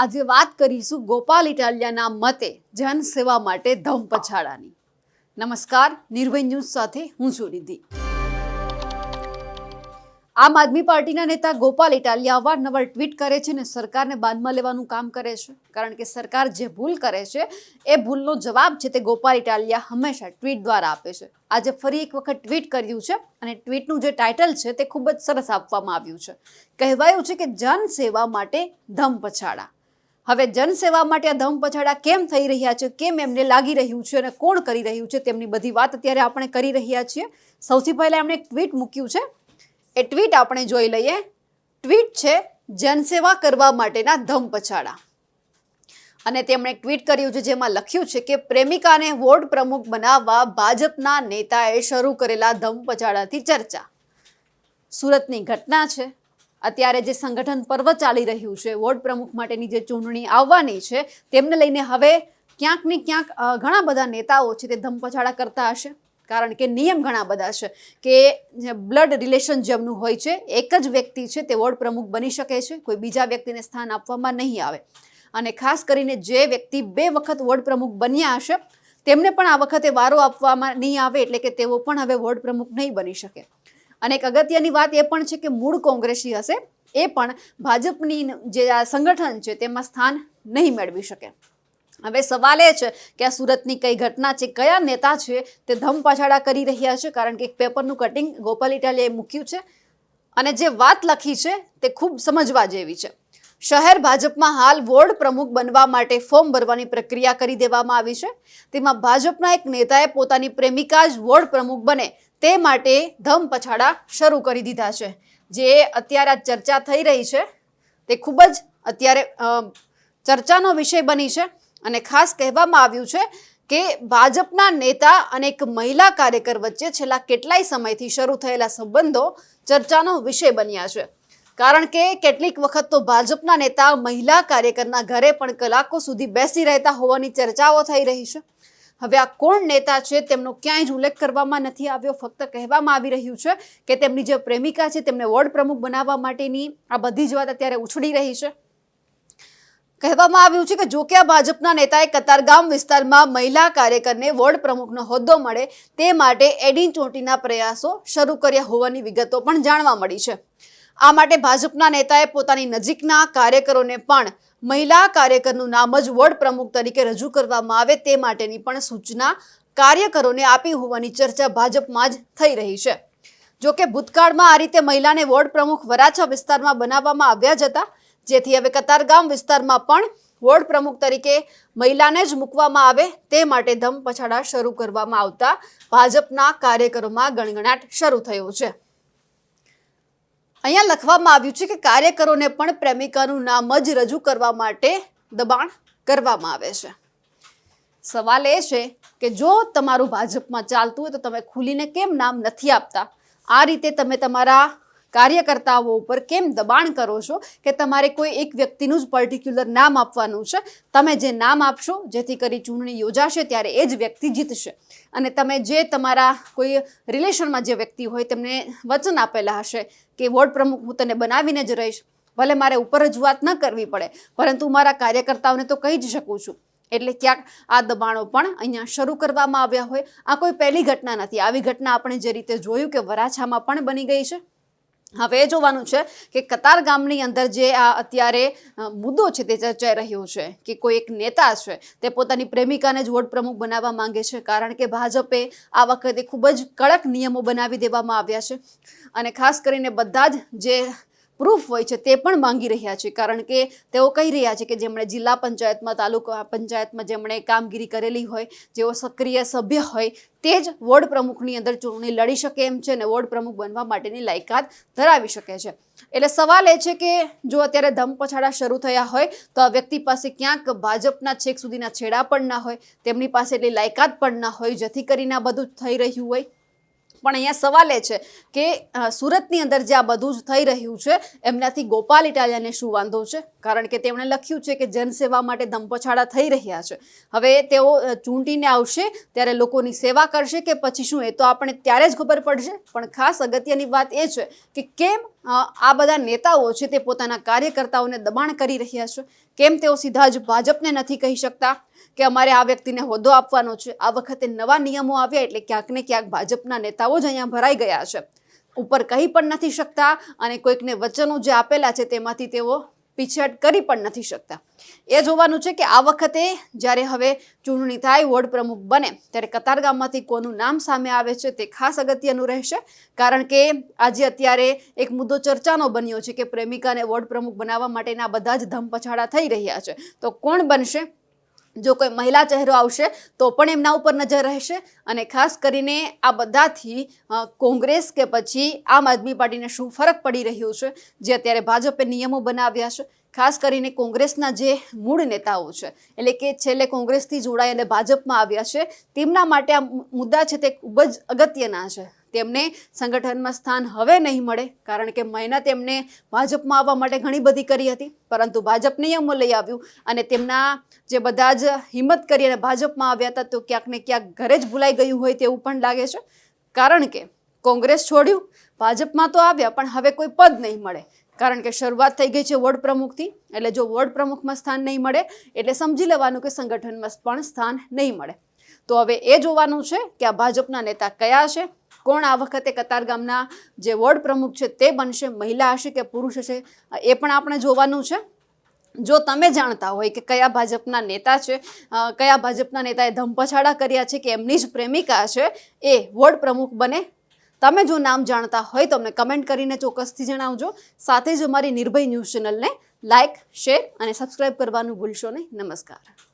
આજે વાત કરીશું ગોપાલ ઇટાલિયાના મતે જનસેવા માટે ધમ પછાડાની. નમસ્કાર, નિર્ભય ન્યૂઝ સાથે હું છું નિધિ આમ આદમી પાર્ટીના નેતા ગોપાલ ઇટાલિયા અવારનવાર ટ્વીટ કરે છે ને સરકારને બાદમાં લેવાનું કામ કરે છે. કારણ કે સરકાર જે ભૂલ કરે છે, એ ભૂલનો જવાબ છે તે ગોપાલ ઇટાલિયા હંમેશા ટ્વીટ દ્વારા આપે છે. આજે ફરી એક વખત ટ્વીટ કર્યું છે અને ટ્વીટનું જે ટાઇટલ છે તે ખૂબ જ સરસ આપવામાં આવ્યું છે. કહેવાયું છે કે જનસેવા માટે ધમ પછાડા. હવે જનસેવા માટે આ ધમ પછાડા કેમ થઈ રહ્યા છે? કેમ એમને લાગી રહ્યું છે અને કોણ કરી રહ્યું છે તેમની બધી વાત અત્યારે આપણે કરી રહ્યા છીએ. સૌથી પહેલાં એમણે એક ટ્વીટ મૂક્યું છે. એ ટ્વીટ આપણે જોઈ લઈએ. ટ્વીટ છે, જનસેવા કરવા માટેના ધમ પછાડા. અને તેમણે ટ્વીટ કર્યું છે જેમાં લખ્યું છે કે પ્રેમિકાને વોર્ડ પ્રમુખ બનાવવા ભાજપના નેતાએ શરૂ કરેલા ધમ પછાડાથી ચર્ચા. સુરતની ઘટના છે. અત્યારે જે સંગઠન પર્વ ચાલી રહ્યું છે, વોર્ડ પ્રમુખ માટેની જે ચૂંટણી આવવાની છે, તેમને લઈને હવે ક્યાંક ને ક્યાંક ઘણા બધા નેતાઓ છે તે ધમપછાડા કરતા હશે. કારણ કે નિયમ ઘણા બધા છે કે બ્લડ રિલેશન જેમનું હોય છે, એક જ વ્યક્તિ છે તે વોર્ડ પ્રમુખ બની શકે છે, કોઈ બીજા વ્યક્તિને સ્થાન આપવામાં નહીં આવે. અને ખાસ કરીને જે વ્યક્તિ બે વખત વોર્ડ પ્રમુખ બન્યા હશે, તેમને પણ આ વખતે વારો આપવામાં નહીં આવે એટલે કે તેઓ પણ હવે વોર્ડ પ્રમુખ નહીં બની શકે. અને એક અગત્યની વાત એ પણ છે કે મૂળ કોંગ્રેસી હશે, એ પણ ભાજપની જે આ સંગઠન છે તેમાં સ્થાન નહીં મેળવી શકે. હવે સવાલ એ છે કે આ સુરતની કઈ ઘટના છે, કયા નેતા છે તે ધમ પાછાડા કરી રહ્યા છે, કારણ કે એક પેપરનું કટિંગ ગોપાલ ઇટાલિયાએ મૂક્યું છે. અને જે વાત લખી છે તે ખૂબ સમજવા જેવી છે. શહેર ભાજપમાં હાલ વોર્ડ પ્રમુખ બનવા માટે ફોર્મ ભરવાની પ્રક્રિયા કરી દેવામાં આવી છે. તેમાં ભાજપના એક નેતાએ પોતાની પ્રેમિકા જ વોર્ડ પ્રમુખ બને તે માટે ધમ પછાડા શરૂ કરી દીધા છે. જે અત્યારે આ ચર્ચા થઈ રહી છે, તે ખૂબ જ અત્યારે ચર્ચાનો વિષય બની છે અને ખાસ કહેવામાં આવ્યું છે કે ભાજપના નેતા અને એક મહિલા કાર્યકર વચ્ચે છેલ્લા કેટલાય સમયથી શરૂ થયેલા સંબંધો ચર્ચાનો વિષય બન્યા છે. કારણ કે કેટલીક વખત તો ભાજપના નેતા મહિલા કાર્યકરના ઘરે પણ કલાકો સુધી બેસી રહેતા હોવાની ચર્ચાઓ થઈ રહી છે. હવે આ કોણ નેતા છે તેમનો ક્યાંય જ ઉલ્લેખ કરવામાં નથી આવ્યો. ફક્ત કહેવામાં આવી રહ્યું છે કે તેમની જે પ્રેમિકા છે તેમને વોર્ડ પ્રમુખ બનાવવા માટેની આ બધી જ વાત અત્યારે ઉછળી રહી છે. કહેવામાં આવ્યું છે કે જો કે આ ભાજપના નેતાએ કતારગામ વિસ્તારમાં મહિલા કાર્યકરને વોર્ડ પ્રમુખનો હોદ્દો મળે તે માટે એડી ચોટીના પ્રયાસો શરૂ કર્યા હોવાની વિગતો પણ જાણવા મળી છે. આ માટે ભાજપના નેતાએ પોતાની નજીકના કાર્યકરોને પણ મહિલા કાર્યકરનું નામ જ વોર્ડ પ્રમુખ તરીકે રજૂ કરવામાં આવે તે માટેની પણ સૂચના કાર્યકરોને આપી હોવાની ચર્ચા ભાજપમાં જ થઈ રહી છે. જોકે ભૂતકાળમાં આ રીતે મહિલાને વોર્ડ પ્રમુખ વરાછા વિસ્તારમાં બનાવવામાં આવ્યા જ હતા. જેથી હવે કતારગામ વિસ્તારમાં પણ વોર્ડ પ્રમુખ તરીકે મહિલાને જ મૂકવામાં આવે તે માટે ધમ પછાડા શરૂ કરવામાં આવતા ભાજપના કાર્યકરોમાં ગણગણાટ શરૂ થયો છે. અહીંયા લખવામાં આવ્યું છે કે કાર્યકરોને પણ પ્રેમિકાનું નામ જ રજૂ કરવા માટે દબાણ કરવામાં આવે છે. સવાલ એ છે કે જો તમારું ભાજપમાં ચાલતું હોય તો તમે ખુલીને કેમ નામ નથી આપતા? આ રીતે તમે તમારા કાર્યકર્તાઓ ઉપર કેમ દબાણ કરો છો કે તમારે કોઈ એક વ્યક્તિનું જ પર્ટિક્યુલર નામ આપવાનું છે? તમે જે નામ આપશો, જેથી કરી ચૂંટણી યોજાશે, ત્યારે એ જ વ્યક્તિ જીતશે. અને તમે જે તમારા કોઈ રિલેશનમાં જે વ્યક્તિ હોય, તેમને વચન આપેલા હશે કે વોર્ડ પ્રમુખ હું તને બનાવીને જ રહીશ, ભલે મારે ઉપર રજૂઆત ન કરવી પડે, પરંતુ મારા કાર્યકર્તાઓને તો કહી જ શકું છું. એટલે ક્યાંક આ દબાણો પણ અહીંયા શરૂ કરવામાં આવ્યા હોય. આ કોઈ પહેલી ઘટના નથી. આવી ઘટના આપણે જે રીતે જોયું કે વરાછામાં પણ બની ગઈ છે. હવે એ જોવાનું છે કે કતાર ગામની અંદર જે આ અત્યારે મુદ્દો છે તે ચર્ચાઈ રહ્યો છે કે કોઈ એક નેતા છે તે પોતાની પ્રેમિકાને જ વોર્ડ પ્રમુખ બનાવવા માંગે છે કારણ કે ભાજપે આ વખતે ખૂબ જ કડક નિયમો બનાવી દેવામાં આવ્યા છે. અને ખાસ કરીને બધા જ જે પ્રૂફ હોય છે તે પણ માંગી રહ્યા છે. કારણ કે તેઓ કહી રહ્યા છે કે જેમણે જિલ્લા પંચાયતમાં, તાલુકા પંચાયતમાં જેમણે કામગીરી કરેલી હોય, જેઓ સક્રિય સભ્ય હોય, તે જ વોર્ડ પ્રમુખની અંદર ચૂંટણી લડી શકે એમ છે અને વોર્ડ પ્રમુખ બનવા માટેની લાયકાત ધરાવી શકે છે. એટલે સવાલ એ છે કે જો અત્યારે ધમપછાડા શરૂ થયા હોય, તો આ વ્યક્તિ પાસે ક્યાંક ભાજપના છેક સુધીના છેડા પણ ના હોય, તેમની પાસે એટલી લાયકાત પણ ના હોય, જેથી કરીને આ બધું થઈ રહ્યું હોય? પણ અહીંયા સવાલ એ છે કે સુરતની અંદર જે આ બધું જ થઈ રહ્યું છે, એમનાથી ગોપાલ ઇટાલિયાને શું વાંધો છે? કારણ કે તેમણે લખ્યું છે કે જનસેવા માટે ધમપછાડા થઈ રહ્યા છે. હવે તેઓ ચૂંટીને આવશે, ત્યારે લોકોની સેવા કરશે કે પછી શું? એ તો આપણે ત્યારે જ ખબર પડશે. પણ ખાસ અગત્યની વાત એ છે કે કેમ આ બધા નેતાઓ છે તે પોતાના કાર્યકર્તાઓને દબાણ કરી રહ્યા છે? કેમ તેઓ સીધા જ ભાજપને નથી કહી શકતા? કે અમારે આ વ્યક્તિને હોદ્દો આપવાનો છે. આ વખતે નવા નિયમો આવ્યા એટલે ક્યાંક ને ક્યાંક ભાજપના નેતાઓ જ અહીંયા ભરાઈ ગયા છે. ઉપર કહી પણ નથી શકતા અને કોઈકને વચનો જે આપેલા છે તેમાંથી તેઓ પીછેહટ કરી પણ નથી શકતા. એ જોવાનું છે કે આ વખતે જ્યારે હવે ચૂંટણી થાય, વોર્ડ પ્રમુખ બને, ત્યારે કતારગામમાંથી કોનું નામ સામે આવે છે તે ખાસ અગત્યનું રહેશે. કારણ કે આજે અત્યારે એક મુદ્દો ચર્ચાનો બન્યો છે કે પ્રેમિકાને વોર્ડ પ્રમુખ બનાવવા માટેના બધા જ ધમપછાડા થઈ રહ્યા છે. તો કોણ બનશે? જો કોઈ મહિલા ચહેરો આવશે, તો પણ એમના ઉપર નજર રહેશે. અને ખાસ કરીને આ બધાથી કોંગ્રેસ કે પછી આમ આદમી પાર્ટીને શું ફરક પડી રહ્યો છે, જે અત્યારે ભાજપે નિયમો બનાવ્યા છે. ખાસ કરીને કોંગ્રેસના જે મૂળ નેતાઓ છે, એટલે કે છેલ્લે કોંગ્રેસથી જોડાઈ અને ભાજપમાં આવ્યા છે, તેમના માટે આ મુદ્દા છે તે ખૂબ જ અગત્યના છે. તેમને સંગઠનમાં સ્થાન હવે નહીં મળે, કારણ કે મહેનત એમને ભાજપમાં આવવા માટે ઘણી બધી કરી હતી. પરંતુ ભાજપ નિયમો લઈ આવ્યું અને તેમના જે બધા જ હિંમત કરી અને ભાજપમાં આવ્યા હતા, તો ક્યાંક ને ક્યાંક ઘરે જ ભૂલાઈ ગયું હોય તેવું પણ લાગે છે. કારણ કે કોંગ્રેસ છોડ્યું, ભાજપમાં તો આવ્યા, પણ હવે કોઈ પદ નહીં મળે. કારણ કે શરૂઆત થઈ ગઈ છે વોર્ડ પ્રમુખથી, એટલે જો વોર્ડ પ્રમુખમાં સ્થાન નહીં મળે, એટલે સમજી લેવાનું કે સંગઠનમાં પણ સ્થાન નહીં મળે. તો હવે એ જોવાનું છે કે આ ભાજપના નેતા કયા છે કોણ આ વખતે કતારગામના જે વોર્ડ પ્રમુખ છે તે બનશે, મહિલા હશે કે પુરુષ હશે, એ પણ આપણે જોવાનું છે. જો તમે જાણતા હોય કે કયા ભાજપના નેતા છે કયા ભાજપના નેતાએ ધમપછાડા કર્યા છે કે એમની જ પ્રેમિકા છે, એ વોર્ડ પ્રમુખ બને. તમે જો નામ જાણતા હોય તો અમને કમેન્ટ કરીને ચોક્કસથી જણાવજો. સાથે જ અમારી નિર્ભય ન્યૂઝ ચેનલને લાઇક શેર અને સબસ્ક્રાઈબ કરવાનું ભૂલશો નહીં. નમસ્કાર.